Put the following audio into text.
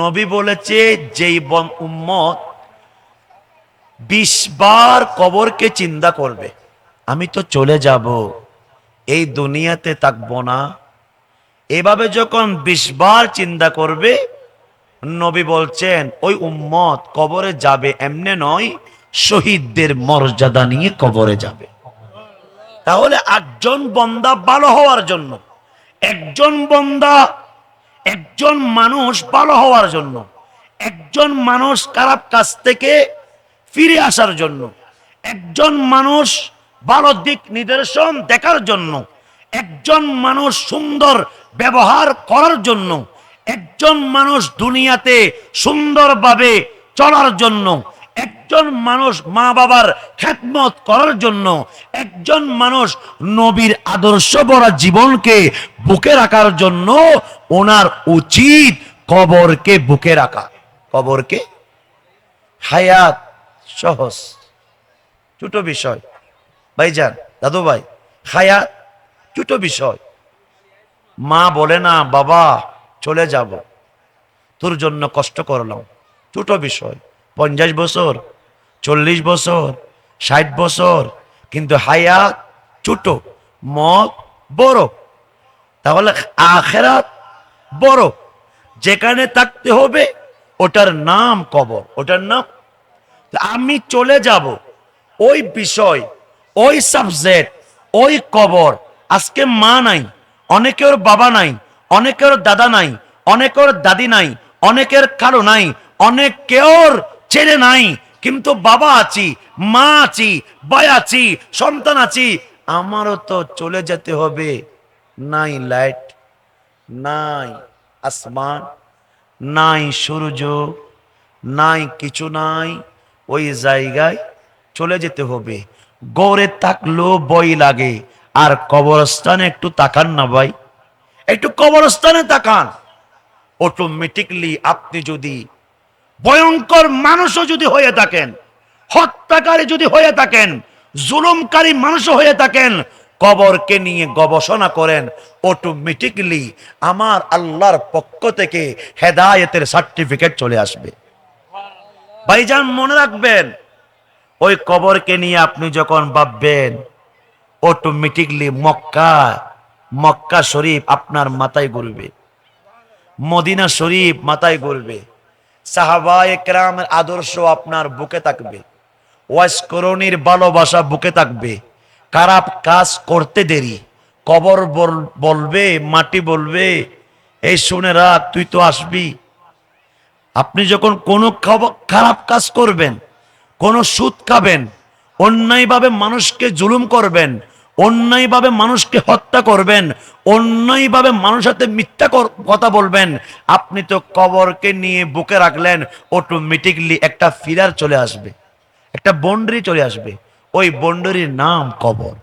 নবী বলেছে, যেই উম্মত বিশ বার কবরকে চিন্তা করবে, আমি তো চলে যাব, এই দুনিয়াতে থাকব না। এভাবে যখন বিশ বার চিন্তা করবে, নবী বলছেন, ওই উম্মত কবরে যাবে এমনে নয়, শহীদদের মর্যাদা নিয়ে কবরে যাবে। তাহলে একজন বন্দা ভালো হওয়ার জন্য, একজন বন্দা একজন মানুষ ভালো হওয়ার জন্য, একজন মানুষ খারাপ কাজ থেকে ফিরে আসার জন্য, একজন মানুষ ভালো দিক নিদর্শন দেখার জন্য, একজন মানুষ সুন্দর ব্যবহার করার জন্য, একজন মানুষ দুনিয়াতে সুন্দরভাবে চলার জন্য একজন মানুষ মা বাবার খ্যাতমত করার জন্য, একজন মানুষ নবীর আদর্শ ভরা জীবনকে বুকে রাখার জন্য ওনার উচিত কবরকে বুকে রাখা। কবরকে? হায়াত, সহজ, ছোট বিষয়। ভাইজান দাদু ভাই হায়াত, ছোট বিষয়। মা বলে না, বাবা, চলে যাব। তোর জন্য কষ্ট করলাম। ছোট বিষয়। পঞ্চাশ বছর, চল্লিশ বছর, ষাট বছর, কিন্তু হায়াত ছোট মত বড়। তাহলে আখেরাত বড়। যেখানে থাকতে হবে, ওটার নাম কবর, ওটার নাম। আমি চলে যাব ওই বিষয়, ওই সাবজেক্ট ওই কবর। আজকে মা নাই, অনেকের বাবা নাই, অনেকের দাদা নাই, অনেকের দাদি নাই, অনেকের কারও নাই, অনেকের ছেলে নাই, কিন্তু বাবা আছি, মা আছি, ভাই আছি, সন্তান আছি। আমারও তো চলে যেতে হবে। নাই লাইট, নাই আসমান, নাই সূর্য, নাই কিছু নাই। ওই জায়গায় চলে যেতে হবে। গড়ে থাকলেও বই লাগে। আর কবরস্থানে একটু তাকান না ভাই। একটু কবরস্থানে তাকান। অটোমেটিকলি আপনি যদি ভয়ঙ্কর মানুষও যদি হয়ে থাকেন, হত্যাকারী যদি হয়ে থাকেন, জুলুমকারী মানুষও হয়ে থাকেন, কবরকে নিয়ে গবেষণা করেন অটোমেটিকলি আমার আল্লাহর পক্ষ থেকে হেদায়েতের সার্টিফিকেট চলে আসবে। ভাইজান, মনে রাখবেন, ওই কবরকে নিয়ে আপনি যখন ভাববেন অটোমেটিকলি মক্কা মক্কা শরীফ আপনার মাথায় ঘুরবে। মদিনা শরীফ মাথায় ঘুরবে। সাহাবা আদর্শ আপনার বুকে থাকবে। ওয়াসকরণীর ভালোবাসা বুকে থাকবে। খারাপ কাজ করতে দেরি? কবর বল- বলবে, মাটি বলবে, এই শুনে রাখ, তুই তো আসবি। আপনি যখন কোনো খারাপ কাজ করবেন, কোনো সুদ খাবেন, অন্যায়ভাবে মানুষকে জুলুম করবেন অন্যায়ভাবে মানুষকে হত্যা করবেন, অন্যায়ভাবে মানুষের সাথে মিথ্যা কথা বলবেন। আপনি তো কবরকে নিয়ে বুকে রাখলেন অটোমেটিকলি একটা ফিরার চলে আসবে, একটা বন্ডারি চলে আসবে। ওই বন্ডারির নাম কবর।